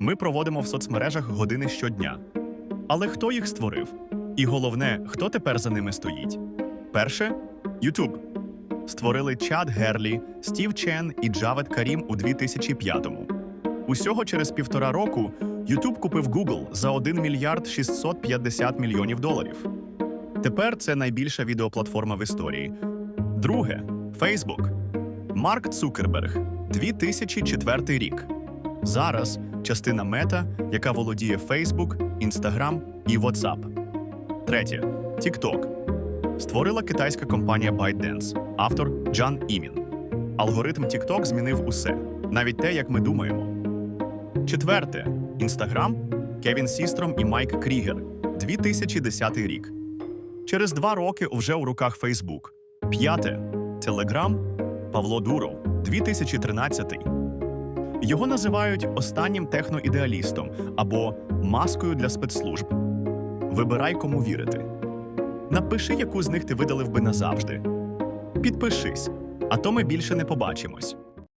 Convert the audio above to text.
Ми проводимо в соцмережах години щодня. Але хто їх створив? І головне, хто тепер за ними стоїть? Перше YouTube. Створили Чад Герлі, Стів Чен і Джавед Карім у 2005-му. Усього через півтора року YouTube купив Google за 1 мільярд 650 мільйонів доларів. Тепер це найбільша відеоплатформа в історії. Друге Facebook. Марк Цукерберг, 2004 рік. Зараз частина Мета, яка володіє Facebook, Instagram і WhatsApp. Третє TikTok. Створила китайська компанія ByteDance, автор Джан Імін. Алгоритм TikTok змінив усе, навіть те, як ми думаємо. Четверте Instagram, Кевін Сістром і Майк Крігер, 2010 рік. Через два роки вже у руках Facebook. П'яте Telegram, Павло Дуров, 2013. Його називають останнім техноідеалістом або маскою для спецслужб. Вибирай, кому вірити. Напиши, яку з них ти видалив би назавжди. Підпишись, а то ми більше не побачимось.